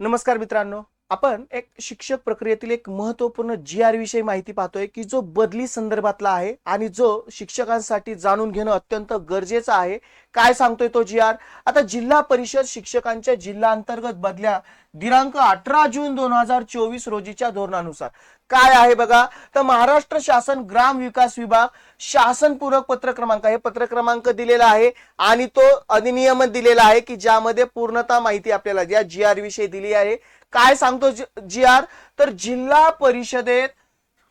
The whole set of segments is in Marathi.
नमस्कार मित्रांनो आपण एक शिक्षक प्रक्रियेतील एक महत्त्वपूर्ण जी आर विषयी माहिती पाहतोय की जो बदली संदर्भातला आहे आणि जो शिक्षकांसाठी जाणून घेणं अत्यंत गरजेचं आहे. काय सांगतोय तो जी आर आता जिल्हा परिषद शिक्षकांच्या जिल्हा अंतर्गत बदल्या दिनांक अठरा जून दोन हजार चोवीस रोजीच्या धोरणानुसार. काय आहे बघा? तर महाराष्ट्र शासन ग्राम विकास विभाग शासनपूरक पत्र क्रमांक हे पत्र क्रमांक दिलेला आहे आणि तो अधिनियम दिलेला आहे की ज्यामध्ये पूर्णता माहिती आपल्याला या जी आर विषयी दिली आहे. काय सांगतो जी आर तर जिल्हा परिषदेत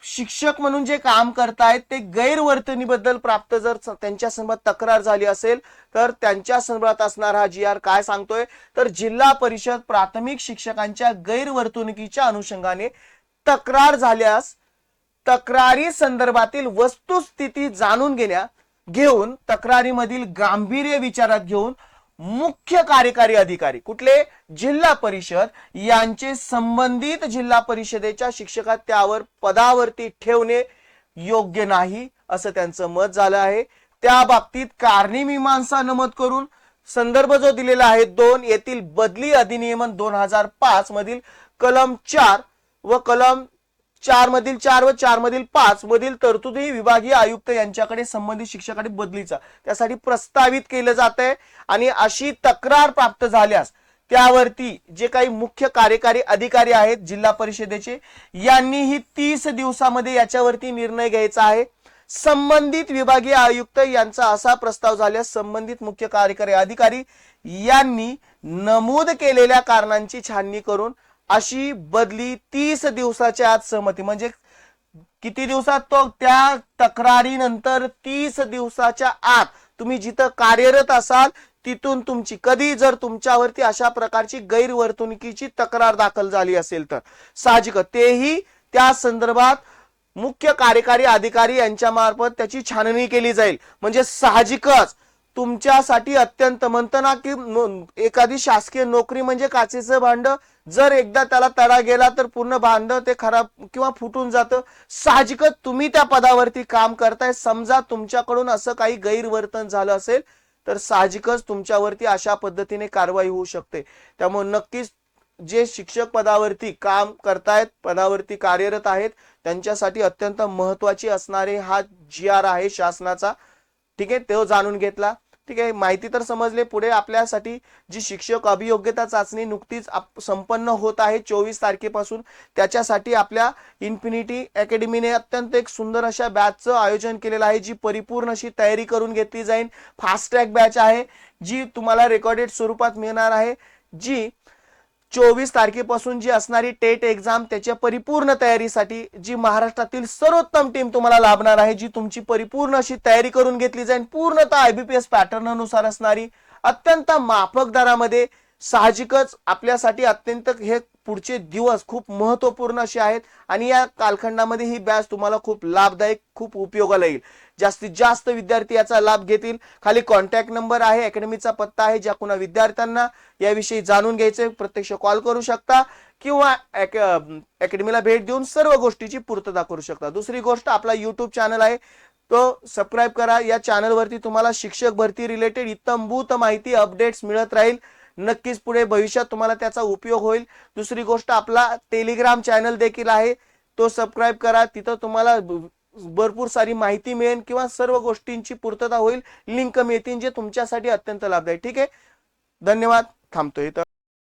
शिक्षक म्हणून जे काम करतायत ते गैरवर्तणीबद्दल प्राप्त जर त्यांच्या संदर्भात तक्रार झाली असेल तर त्यांच्या संदर्भात असणार हा जी आर काय सांगतोय? तर जिल्हा परिषद प्राथमिक शिक्षकांच्या गैरवर्तणुकीच्या अनुषंगाने तक्रार झाल्यास तक्रारी संदर्भातील वस्तुस्थिती जाणून घेण्या घेऊन तक्रारीमधील गांभीर्य विचारात घेऊन मुख्य कार्यकारी अधिकारी कुठले? जिल्हा परिषद यांचे संबंधित जिल्हा परिषदेच्या शिक्षकात त्यावर पदावरती ठेवणे योग्य नाही असं त्यांचं मत झालं आहे. त्या बाबतीत कारणी मीमांसा नमूद करून संदर्भ जो दिलेला आहे दोन येथील बदली अधिनियमन दोन हजार पाच मधील कलम चार व कलम चार मधील चार व चार मधील पाच मधील तरतुदी विभागीय आयुक्त यांच्याकडे संबंधित शिक्षकाकडे बदलीचा. त्यासाठी प्रस्तावित केलं जात आहे आणि अशी तक्रार प्राप्त झाल्यास त्यावरती जे काही मुख्य कार्यकारी अधिकारी आहेत जिल्हा परिषदेचे यांनीही तीस दिवसामध्ये याच्यावरती निर्णय घ्यायचा आहे. संबंधित विभागीय आयुक्त यांचा असा प्रस्ताव झाल्यास संबंधित मुख्य कार्यकारी अधिकारी यांनी नमूद केलेल्या कारणांची छाननी करून अशी बदली तीस दिवसाच्या आत सहमती. म्हणजे किती दिवसात तो? त्या तक्रारीनंतर तीस दिवसाच्या आत तुम्ही जिथं कार्यरत असाल तिथून तुमची कधी जर तुमच्यावरती अशा प्रकारची गैरवर्तणुकीची तक्रार दाखल झाली असेल तर. साहजिक. तेही त्या संदर्भात मुख्य कार्यकारी अधिकारी यांच्या मार्फत त्याची छाननी केली जाईल. म्हणजे साहजिकच तुमच्यासाठी अत्यंत म्हणतो ना की एखादी शासकीय नोकरी म्हणजे काचेचं भांड. जर एकदा त्याला तडा गेला तर पूर्ण भांड ते खराब किंवा फुटून जातं. साहजिकच तुम्ही त्या पदावरती काम करताय. समजा तुमच्याकडून असं काही गैरवर्तन झालं असेल तर साहजिकच तुमच्यावरती अशा पद्धतीने कारवाई होऊ शकते. त्यामुळे नक्कीच जे शिक्षक पदावरती काम करतायत पदावरती कार्यरत आहेत त्यांच्यासाठी अत्यंत महत्वाची असणारे हा जी आर आहे शासनाचा. ठीक आहे? तो जाणून घेतला. ठीक आहे माहिती तर समजले. पुढे आपल्यासाठी जी शिक्षक अभियोग्यता चाचणी नुकतीच आप- संपन्न होत आहे चोवीस तारखेपासून त्याच्यासाठी आपल्या इन्फिनिटी अकॅडमीने अत्यंत एक सुंदर अशा बॅचचं आयोजन केलेलं आहे जी परिपूर्ण अशी तयारी करून घेतली जाईल. फास्ट ट्रॅक बॅच आहे जी तुम्हाला रेकॉर्डेड स्वरूपात मिळणार आहे जी चोवीस तारखेपासून जी असणारी टेट एक्झाम त्याच्या परिपूर्ण तयारीसाठी जी महाराष्ट्रातील सर्वोत्तम टीम तुम्हाला लाभणार आहे जी तुमची परिपूर्ण अशी तयारी करून घेतली जाईल पूर्णतः आयबीपीएस पॅटर्ननुसार असणारी अत्यंत माफक दरामध्ये साहजिकच आपल्यासाठी अत्यंत हे पुढचे दिवस खूप महत्त्वपूर्ण असे आहेत आणि या कालखंडामध्ये ही बॅच तुम्हाला खूप लाभदायक खूप उपयोगाला येईल. जास्तीत जास्त विद्यार्थी याचा लाभ घेतील. खाली कॉन्टॅक्ट नंबर आहे अकॅडमीचा पत्ता आहे ज्या कुणा विद्यार्थ्यांना याविषयी जाणून घ्यायचे प्रत्यक्ष कॉल करू शकता किंवा अकॅडमीला भेट देऊन सर्व गोष्टीची पूर्तता करू शकता. दुसरी गोष्ट आपला युट्यूब चॅनल आहे. तो सबस्क्राईब करा. या चॅनलवरती तुम्हाला शिक्षक भरती रिलेटेड इत्तमभूत माहिती अपडेट्स मिळत राहील. नक्कीच पुढे भविष्यात तुम्हाला त्याचा उपयोग होईल. दुसरी गोष्ट आपला टेलिग्राम चॅनल देखील आहे. तो सबस्क्राईब करा. तिथं तुम्हाला भरपूर सारी माहिती मिळेल किंवा सर्व गोष्टींची पूर्तता होईल. लिंक मिळतील जे तुमच्यासाठी अत्यंत लाभदायक ठीक आहे? धन्यवाद. थांबतो इथं.